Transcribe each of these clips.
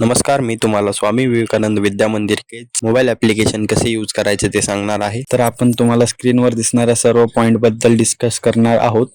नमस्कार मी तुम्हाला स्वामी विवेकानंद विद्या मंदिर के मोबाईल ऍप्लिकेशन कसे यूज करायचे ते सांगणार आहे. तर आपण तुम्हाला स्क्रीनवर दिसणाऱ्या सर्व पॉइंटबद्दल डिस्कस करणार आहोत.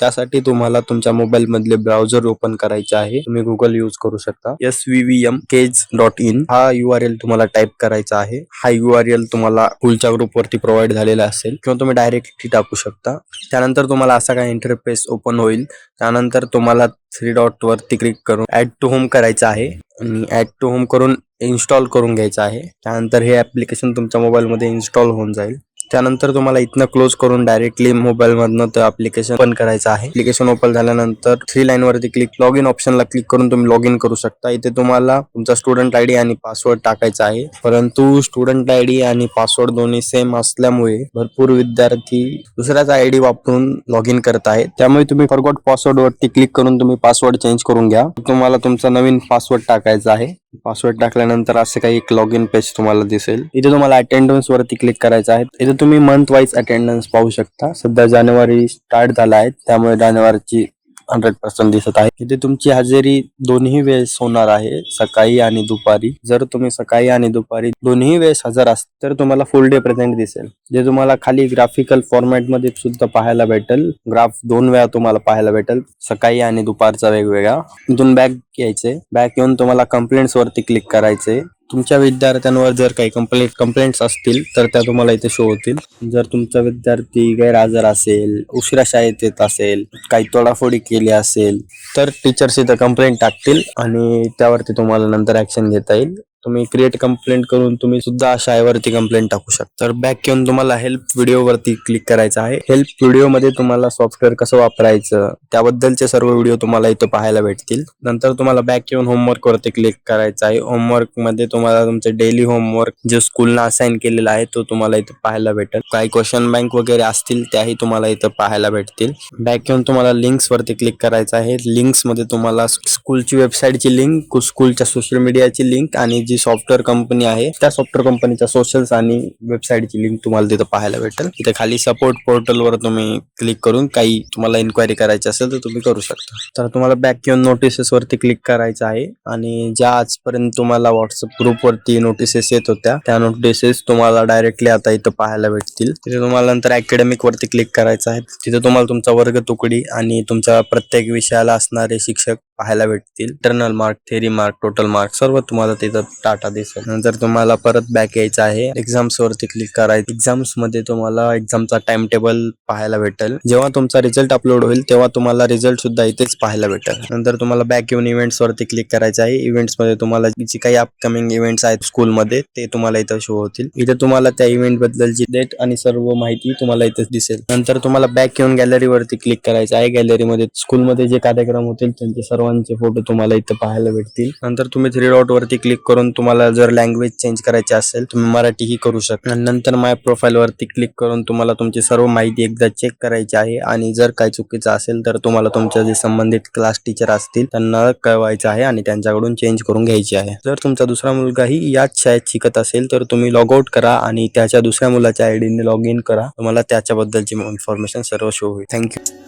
त्यासाठी तुम्हाला तुमच्या मोबाईल मधले ब्राउझर ओपन करायचे आहे. तुम्ही गुगल यूज करू शकता. S V V M K G dot in हा यू आर एल तुम्हाला टाईप करायचा आहे. हा यू आर एल तुम्हाला स्कूलच्या ग्रुपवरती प्रोव्हाइड झालेला असेल. किंवा तुम्ही डायरेक्टली टाकू शकता. त्यानंतर तुम्हाला असा काही इंटरफेस ओपन होईल. त्यानंतर तुम्हाला थ्री डॉट वरती क्लिक करून ऍड टू होम करायचं आहे. आणि ऍड टू होम करून इन्स्टॉल करून घ्यायचं आहे. त्यानंतर हे ऍप्लिकेशन तुमच्या मोबाईलमध्ये इन्स्टॉल होऊन जाईल. त्यानंतर तुम्हाला इथनं क्लोज करून डायरेक्टली मोबाईलमधनं ते ऍप्लिकेशन ओपन करायचं आहे. ऍप्लिकेशन ओपन झाल्यानंतर थ्री लाईन वरती क्लिक लॉग इन ऑप्शनला क्लिक करून तुम्ही लॉग इन करू शकता. इथे तुम्हाला तुमचा स्टुडंट आयडी आणि पासवर्ड टाकायचा आहे. परंतु स्टुडंट आयडी आणि पासवर्ड दोन्ही सेम असल्यामुळे भरपूर विद्यार्थी दुसऱ्याचा आयडी वापरून लॉग इन करत आहेत. त्यामुळे तुम्ही फॉरगॉट पासवर्ड वरती क्लिक करून तुम्ही पासवर्ड चेंज करून घ्या. तुम्हाला तुमचा नवीन पासवर्ड टाकायचा आहे. पासवर्ड टाकल्यानंतर असे काही एक लॉग इन पेज तुम्हाला दिसेल. इथे तुम्हाला अटेंडन्स वरती क्लिक करायचं आहे. इथे तुम्ही मंथ वाईज अटेंडन्स पाहू शकता. सध्या जानेवारी स्टार्ट झाला आहे. त्यामुळे जानेवारीची हंड्रेड पर्सेंट दिसत आहे. इथे तुमची हजेरी दोन्ही वेळेस होणार आहे सकाळी आणि दुपारी. जर तुम्ही सकाळी आणि दुपारी दोन्ही वेळेस हजर असत तर तुम्हाला फुल डे प्रेझेंट दिसेल. जे तुम्हाला खाली ग्राफिकल फॉर्मॅटमध्ये सुद्धा पाहायला भेटेल ग्राफ दोन वेळा तुम्हाला पाहायला भेटेल. सकाळी आणि दुपारचा वेगवेगळा. इथून बॅक घ्यायचे. बॅक येऊन तुम्हाला कंप्लेंट्स वरती क्लिक करायचे. तुमच्या विद्यार्थ्यांवर जर काही कंप्लेंट कंप्लेंट्स असतील तर त्या तुम्हाला इथे शो होतील. जर तुमचा विद्यार्थी गैरहजर असेल उशिरा शाळेत येत असेल काही तोडाफोडी केली असेल तर टीचर्स इथं कंप्लेंट टाकतील आणि त्यावरती तुम्हाला नंतर ऍक्शन घेता येईल. तुम्ही क्रिएट कंप्लेंट करून तुम्ही सुद्धा शाळेवरती कंप्लेंट टाकू शकता. तर बॅक येऊन तुम्हाला हेल्प व्हिडिओवरती क्लिक करायचं आहे. हेल्प व्हिडिओमध्ये तुम्हाला सॉफ्टवेअर कसं वापरायचं त्याबद्दलचे सर्व व्हिडिओ तुम्हाला इथं पाहायला भेटतील. नंतर तुम्हाला बॅक येऊन होमवर्क वरती क्लिक करायचं आहे. होमवर्कमध्ये तुम्हाला तुमचं डेली होमवर्क जे स्कूलनं असाइन केलेला आहे तो तुम्हाला इथं पाहायला भेटेल. काही क्वेश्चन बँक वगैरे असतील त्याही तुम्हाला इथं पाहायला भेटतील. बॅक येऊन तुम्हाला लिंक्सवरती क्लिक करायचं आहे. लिंक्समध्ये तुम्हाला स्कूलची वेबसाईटची लिंक स्कूलच्या सोशल मीडियाची लिंक आणि जी सॉफ्टवेअर कंपनी आहे त्या सॉफ्टवेअर कंपनीच्या सोशल्स आणि वेबसाईटची लिंक तुम्हाला तिथं पाहायला भेटेल. तिथे खाली सपोर्ट पोर्टलवर तुम्ही क्लिक करून काही तुम्हाला इन्क्वायरी करायची असेल तर तुम्ही करू शकता. तर तुम्हाला बॅक येऊन नोटिसेस वरती क्लिक करायचं आहे आणि ज्या आजपर्यंत तुम्हाला व्हॉट्सअप ग्रुप वरती नोटिसेस येत होत्या त्या नोटिसेस तुम्हाला डायरेक्टली आता इथं पाहायला भेटतील. तिथे तुम्हाला नंतर अकॅडमिक वरती क्लिक करायचं आहे. तिथे तुम्हाला तुमचा वर्ग तुकडी आणि तुमच्या प्रत्येक विषयाला असणारे शिक्षक पाहायला भेटतील. Internal mark theory mark total mark सर्व तुम्हाला तिथं टाटा दिसेल. नंतर तुम्हाला परत बॅक यायचं आहे एक्झाम्स वरती क्लिक करायचं एक्झाम्समध्ये तुम्हाला एक्झामचा टाइम टेबल पाहायला भेटेल. जेव्हा तुमचा रिझल्ट अपलोड होईल तेव्हा तुम्हाला रिझल्ट सुद्धा इथेच पाहायला भेटेल. नंतर तुम्हाला बॅक येऊन इव्हेंट्स वरती क्लिक करायचं आहे. इव्हेंट्समध्ये तुम्हाला जी काही अपकमिंग इव्हेंट्स आहेत स्कूलमध्ये ते तुम्हाला इथं शो होतील. इथे तुम्हाला त्या इव्हेंट बद्दलची डेट आणि सर्व माहिती तुम्हाला इथेच दिसेल. नंतर तुम्हाला बॅक येऊन गॅलरी वरती क्लिक करायचं आहे. गॅलरीमध्ये स्कूलमध्ये जे कार्यक्रम होतील त्यांचे सर्व सर्वांचे फोटो तुम्हाला इथं पाहायला भेटतील. नंतर तुम्ही थ्री डॉट वरती क्लिक करून तुम्हाला जर लँग्वेज चेंज करायची असेल तुम्ही मराठीही करू शकता. नंतर माय प्रोफाईल वरती क्लिक करून तुम्हाला तुमची सर्व माहिती एकदा चेक करायची आहे. आणि जर काय चुकीचं असेल तर तुम्हाला तुमच्या जे संबंधित क्लास टीचर असतील त्यांना कळवायचं आहे आणि त्यांच्याकडून चेंज करून घ्यायची आहे. जर तुमचा दुसरा मुलगाही याच शाळेत शिकत असेल तर तुम्ही लॉग आउट करा आणि त्याच्या दुसऱ्या मुलाच्या आयडीने लॉग इन करा. तुम्हाला त्याच्याबद्दलची इन्फॉर्मेशन सर्व शो होईल. Thank you